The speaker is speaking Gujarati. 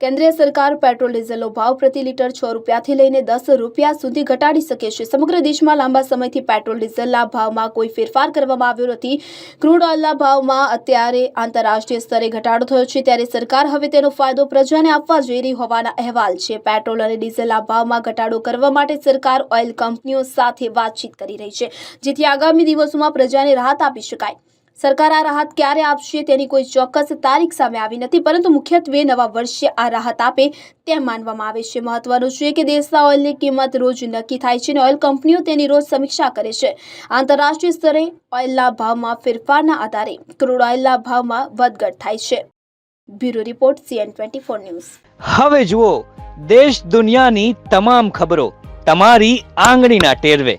કેન્દ્રીય સરકાર પેટ્રોલ, ડીઝલનો ભાવ પ્રતિ લીટર છ રૂપિયાથી લઈને દસ રૂપિયા સુધી ઘટાડી શકે છે. સમગ્ર દેશમાં લાંબા સમયથી પેટ્રોલ, ડીઝલના ભાવમાં કોઈ ફેરફાર કરવામાં આવ્યો નથી. ક્રૂડ ઓઇલના ભાવમાં અત્યારે આંતરરાષ્ટ્રીય સ્તરે ઘટાડો થયો છે. ત્યારે સરકાર હવે તેનો ફાયદો પ્રજાને આપવા જઈ રહી હોવાના અહેવાલ છે. પેટ્રોલ અને ડીઝલના ભાવમાં ઘટાડો કરવા માટે સરકાર ઓઇલ કંપનીઓ સાથે વાતચીત કરી રહી છે, જેથી આગામી દિવસોમાં પ્રજાને રાહત આપી શકાય. સરકાર આ રાહત ક્યારે આપશે તેની કોઈ ચોક્કસ તારીખ સામે આવી નથી, પરંતુ મુખ્યત્વે નવા વર્ષે આ રાહત આપે તેમ માનવામાં આવે છે. મહત્વનું છે કે દેશના ઓઇલની કિંમત રોજ નક્કી થાય છે અને ઓઇલ કંપનીઓ તેની રોજ સમીક્ષા કરે છે. આંતરરાષ્ટ્રીય સ્તરે ઓઇલના ભાવમાં ફેરફારના આધારે ક્રૂડ ઓઇલના ભાવમાં વધઘટ થાય છે. Bureau report, CN twenty four news. હવે જુઓ, દેશ દુનિયાની તમામ ખબરો, તમારી આંગળીના ટેરવે.